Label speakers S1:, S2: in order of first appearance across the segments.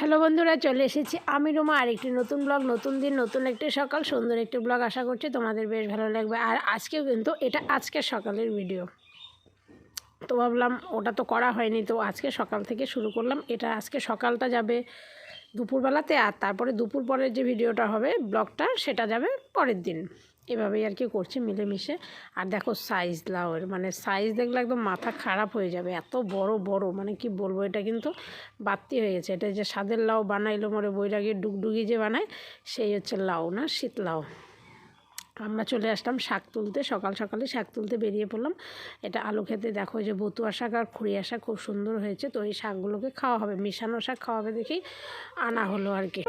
S1: Hello বন্ধুরা, চলে এসেছি আমি রোমা। আর একটি নতুন ব্লগ নতুন দিন, নতুন একটি সকাল, সুন্দর একটি ব্লগ আশা করছি তোমাদের বেশ ভালো লাগবে। আর আজকেও কিন্তু এটা আজকের সকালের ভিডিও তো ভাবলাম ওটা তো করা হয়নি, তো আজকে সকাল থেকে শুরু করলাম। এটা আজকে সকালটা যাবে দুপুরবেলাতে, আর তারপরে দুপুর পরের যে ভিডিওটা হবে ব্লগটা সেটা যাবে পরের দিন। এভাবেই আর কি করছি মিলেমিশে। আর দেখো সাইজ লাউয়ের মানে সাইজ দেখলে একদম মাথা খারাপ হয়ে যাবে, এত বড় বড় মানে কি বলব এটা কিন্তু বাড়তি হয়ে গেছে। এটা যে স্বাদের লাউ বানাইলো মরে বৈরাগীর ডুগডুগি যে বানায়, সেই হচ্ছে লাউ না, শীত লাউ। আমরা চলে আসলাম শাক তুলতে, সকাল সকালে শাক তুলতে বেরিয়ে পড়লাম। এটা আলু খেতে দেখো যে বতুয়া শাক আর খুঁড়িয়া শাক খুব সুন্দর হয়েছে, তো এই শাকগুলোকে খাওয়া হবে, মিশানো শাক খাওয়া হবে দেখেই আনা হলো আর কি।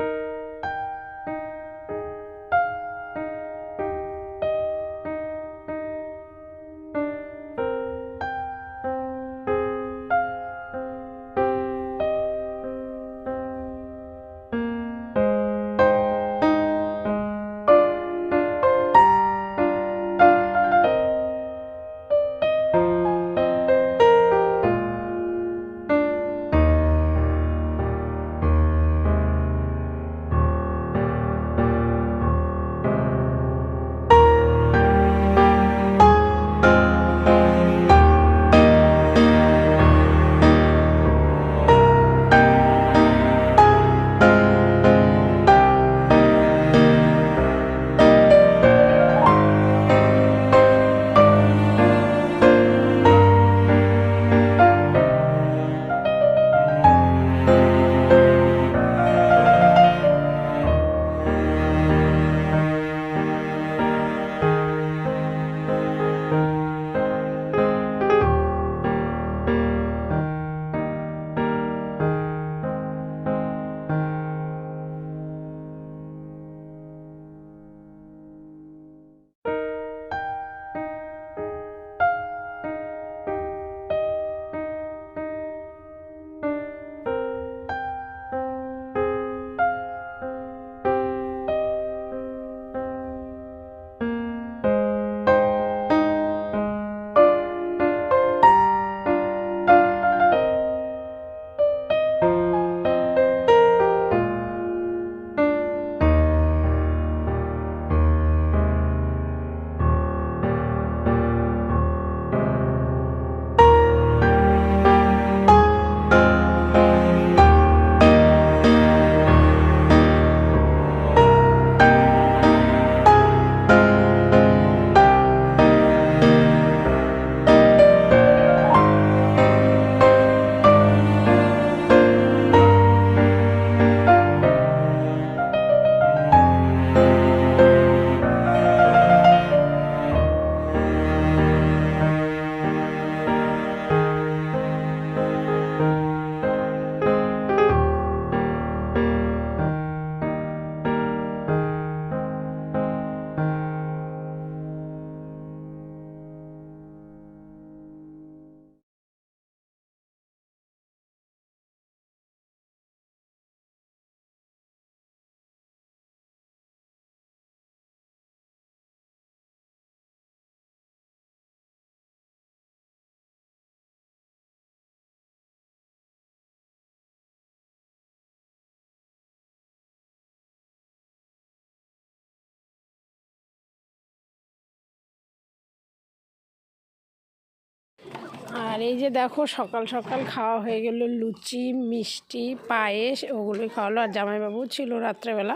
S1: আর এই যে দেখো, সকাল সকাল খাওয়া হয়ে গেল লুচি, মিষ্টি, পায়েস, ওগুলোই খাওয়ালো। আর জামাইবাবু ছিল রাত্রেবেলা।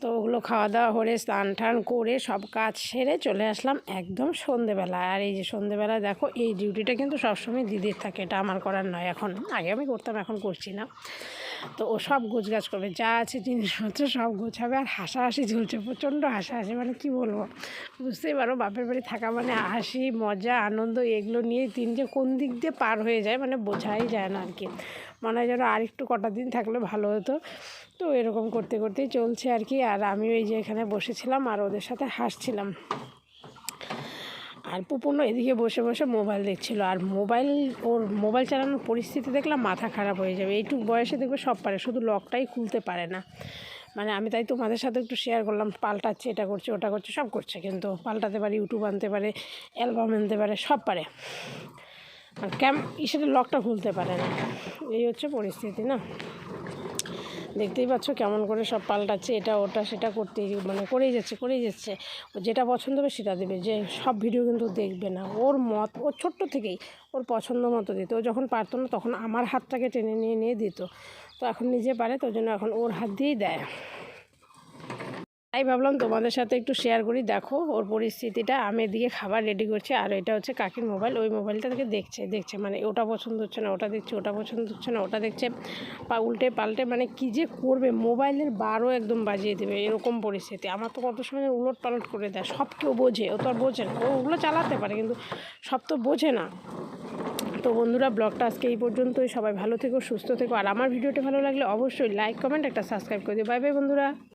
S1: তো ওগুলো খাওয়া দাওয়া করে, স্নান টান করে সব কাজ সেরে চলে আসলাম একদম সন্ধেবেলা আর এই যে সন্ধেবেলা দেখো, এই ডিউটিটা কিন্তু সবসময় দিদির থাকে। এটা আমার করার নয়। এখন আগে আমি করতাম, এখন করছি না। তো ও সব গোছগাছ করবে, যা আছে জিনিসপত্র সব গোছাবে আর হাসাহাসি ঝুলছে, প্রচণ্ড হাসাহাসি মানে কি বলব? বুঝতেই পারো, বাপের বাড়ি থাকা মানে হাসি, মজা, আনন্দ, এগুলো নিয়ে দিন যে কোন দিক দিয়ে পার হয়ে যায় মানে বোঝাই যায় না আর কি। মনে হয় যেন আর একটু কটা দিন থাকলে ভালো হতো। তো এরকম করতে করতেই চলছে আর কি, আর আমিও এই যে এখানে বসেছিলাম আর ওদের সাথে হাসছিলাম। আর পুপন্ন এদিকে বসে বসে মোবাইল দেখছিল। আর মোবাইল, ওর মোবাইল চালানোর পরিস্থিতি দেখলাম মাথা খারাপ হয়ে যাবে। এইটুক বয়সে দেখবে সব পারে, শুধু লকটাই খুলতে পারে না। মানে আমি তাই তোমাদের সাথে একটু শেয়ার করলাম, পাল্টাচ্ছে, এটা করছে, ওটা করছে, সব করছে কিন্তু। পাল্টাতে পারে ইউটিউব আনতে পারে অ্যালবাম আনতে পারে, সব পারে। আর ক্যাম ইসের লকটা খুলতে পারে না। এই হচ্ছে পরিস্থিতি না? দেখতেই পাচ্ছ কেমন করে সব পাল্টাচ্ছে, এটা ওটা সেটা করতেই মানে করেই যাচ্ছে করেই যাচ্ছে। ও যেটা পছন্দ হবে সেটা দেবে, যে সব ভিডিও কিন্তু দেখবে না। ওর মত ওর ছোট্ট থেকেই ওর পছন্দ মতো দিত। ও যখন পারতো না তখন আমার হাতটাকে টেনে নিয়ে নিয়ে দিত। তো এখন নিজে পারে, তো জন্য এখন ওর হাত দিয়েই দেয়। তাই ভাবলাম তোমাদের সাথে একটু শেয়ার করি। দেখো, ওর পরিস্থিতিটা, আমি এদিকে খাবার রেডি করছি, আর এটা হচ্ছে কাকির মোবাইল ওই মোবাইলটা থেকে দেখছে দেখছে মানে ওটা পছন্দ হচ্ছে না, ওটা দেখছে, ওটা পছন্দ হচ্ছে না, ওটা দেখছে, পা উল্টে পাল্টে মানে কী যে করবে? মোবাইলের বারও একদম বাজিয়ে দেবে, এরকম পরিস্থিতি। আমার তো কত সময় উলট পালট করে দেয়, সব কেউ বোঝে, ও তো আর বোঝে না। ওগুলো চালাতে পারে, কিন্তু সব তো বোঝে না। তো বন্ধুরা ব্লগটা আজকে এই পর্যন্তই। সবাই ভালো থেকো, সুস্থ থেকো। আর আমার ভিডিওটা ভালো লাগলে অবশ্যই লাইক কমেন্ট একটা সাবস্ক্রাইব করে দিও। বাই বাই বন্ধুরা।